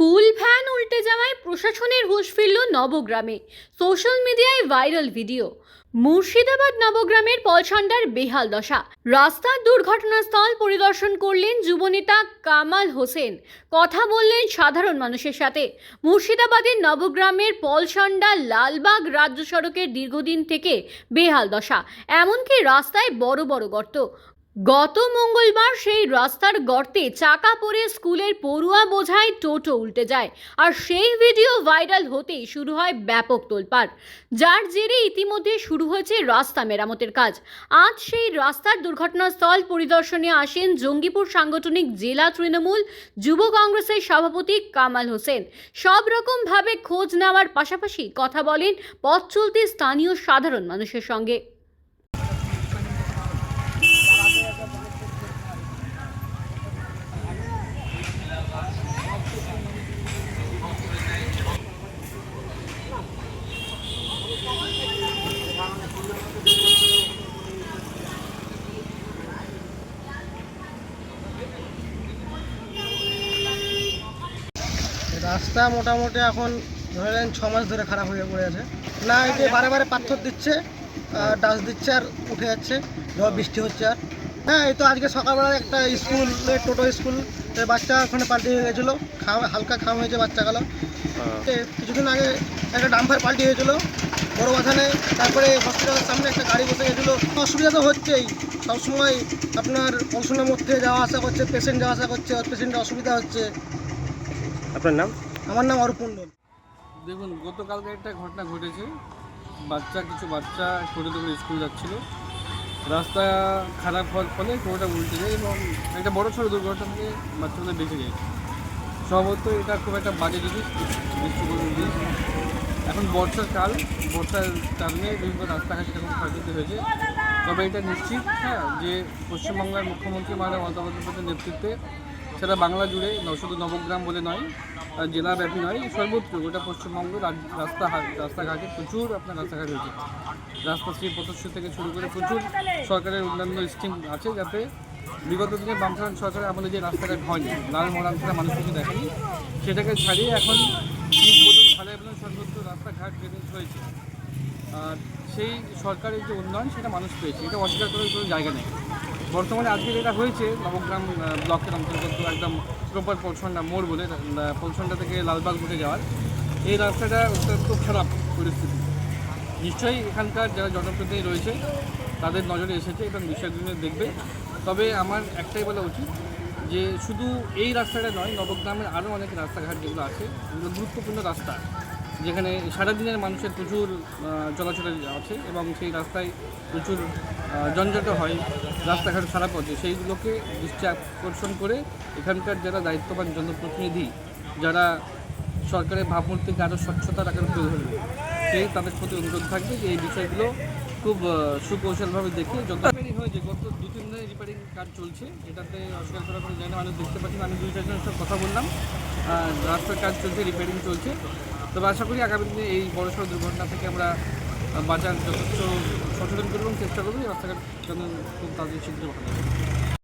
School van উল্টে যাওয়ায় প্রশাসনের হুঁশ ফিরল নবগ্রামে। সোশ্যাল মিডিয়ায় ভাইরাল ভিডিও। মুর্শিদাবাদ নবগ্রামের পলসন্ডার বেহাল দশা। রাস্তার দুর্ঘটনাস্থল পরিদর্শন করলেন যুবনেতা কামাল হোসেন। কথা বললেন সাধারণ মানুষের সাথে। মুর্শিদাবাদের নবগ্রামের পলসন্ডা লালবাগ রাজ্য সড়কের দীর্ঘদিন থেকে বেহাল দশা। এমনকি রাস্তায় বড় বড় গর্ত। গত মঙ্গলবার সেই রাস্তার গর্তে চাকা পড়ে স্কুলের পড়ুয়া বোঝায় টোটো উল্টে যায় আর সেই ভিডিও ভাইরাল হতেই শুরু হয় ব্যাপক তোলপাড়। যার জেরে ইতিমধ্যে শুরু হয়েছে রাস্তা মেরামতের কাজ। আজ সেই রাস্তার দুর্ঘটনাস্থল পরিদর্শনে আসেন জঙ্গিপুর সাংগঠনিক জেলা তৃণমূল যুব কংগ্রেসের সভাপতি কামাল হোসেন। সব রকমভাবে খোঁজ নেওয়ার পাশাপাশি কথা বলেন পথ চলতে স্থানীয় সাধারণ মানুষের সঙ্গে। রাস্তা মোটামুটি এখন ধরে নেন ছ মাস ধরে খারাপ হয়ে পড়ে আছে। না এতে বারে বারে পাথর দিচ্ছে ডাস দিচ্ছে আর উঠে যাচ্ছে যখন বৃষ্টি হচ্ছে আর। হ্যাঁ এই তো আজকে সকালবেলা একটা স্কুল টোটো স্কুল বাচ্চা ওখানে পাল্টি হয়ে গেছিল খাম হালকা খাম হয়েছে বাচ্চাগুলো এ কিছুদিন আগে একটা ডাম্পার পাল্টি হয়েছিল বড় বাথানে তারপরে হসপিটালের সামনে একটা গাড়ি বসে গেছিল। অসুবিধা তো হচ্ছেই সবসময় আপনার পড়াশোনার মধ্যে যাওয়া আসা করছে পেশেন্ট যাওয়া আসা করছে পেশেন্টের অসুবিধা হচ্ছে। আপনার নাম? আমার নাম অরূপ দেখুন, গতকালকে একটা ঘটনা ঘটেছে। বাচ্চা, কিছু বাচ্চা ছোটো করে স্কুল যাচ্ছিল। রাস্তা খারাপ হওয়ার ফলে টোটোটা উল্টে যায় এবং একটা বড় ছোটো দুর্ঘটনাতে বাচ্চাদের বেঁচে যায়। সম্ভবত এটা খুব একটা বাজে জিনিস জিনিস এখন বর্ষার কাল, বর্ষার কারণে বিভিন্ন রাস্তাঘাট এরকম ক্ষয়ক্ষতি হয়েছে। তবে এটা নিশ্চিত হ্যাঁ যে পশ্চিমবাংলার মুখ্যমন্ত্রী মাননীয় মমতা বন্দ্যোপাধ্যায়ের নেতৃত্বে সেটা বাংলা জুড়ে শুধু নবগ্রাম বলে নয় জেলাব্যাপী নয় সর্বত্র গোটা পশ্চিমবঙ্গ রাস্তা রাস্তাঘাটে প্রচুর আপনার রাস্তাঘাট হয়েছে রাস্তাশ্রী পথশ্রী থেকে শুরু করে প্রচুর সরকারের অন্যান্য স্কিম আছে যাতে বিগত দিনে বামফ্রন্ট সরকারের আমাদের যে রাস্তাঘাট হয়নি, লাল মরান ছাড়া মানুষ কিছু দেখেনি, সেটাকে ছাড়িয়ে এখন ঢালাই বলুন সর্বত্র রাস্তাঘাট ড্রেনেজ হয়েছে। আর সেই সরকারের যে উন্নয়ন সেটা মানুষ পেয়েছে, এটা অস্বীকার করার কোনো জায়গা নেই। বর্তমানে আজকে যেটা হয়েছে, নবগ্রাম ব্লকের অন্তর্গত একদম প্রপার পলসন্ডা মোড় বলে পলসন্ডা থেকে লালবাগ ঘুরে যাওয়ার। এই রাস্তাটা অত্যন্ত খারাপ পরিস্থিতি। নিশ্চয়ই এখানকার যারা জনপ্রতিনিধি রয়েছে, তাদের নজরে এসেছে এবং বিষয়গুলো দেখবে। তবে আমার একটাই বলা উচিত যে, শুধু এই রাস্তাটা নয়, নবগ্রামের আরও অনেক রাস্তাঘাট যেগুলো আছে গুরুত্বপূর্ণ রাস্তা। যেখানে সারাদিনের মানুষের প্রচুর চলাচল আছে এবং সেই রাস্তায় প্রচুর যানজট হয়, রাস্তাঘাট খারাপ হচ্ছে, সেইগুলোকে দৃষ্টি আকর্ষণ করে এখানকার যারা দায়িত্ববান জনপ্রতিনিধি, যারা সরকারের ভাবমূর্তিকে আরও স্বচ্ছতা রাখার ধরবে সেই তাদের প্রতি অনুরোধ থাকবে যে এই বিষয়গুলো খুব সুকৌশলভাবে দেখে যত হয়েছে গত দু, তিন দিনের রিপেয়ারিং কাজ চলছে, এটাতে অস্বীকার করার কোনো জায়গা মানুষ দেখতে পাচ্ছেন আমি দুই, চারজনের সাথে কথা বললাম। রাস্তার কাজ চলছে রিপেয়ারিং চলছে। তবে আশা করি আগামী দিনে এই বড়সড় দুর্ঘটনা থেকে আমরা বাজার যথেষ্ট সচেতন করব এবং চেষ্টা করব রাস্তাঘাট যেন খুব তাড়াতাড়ি শীঘ্র ভালো।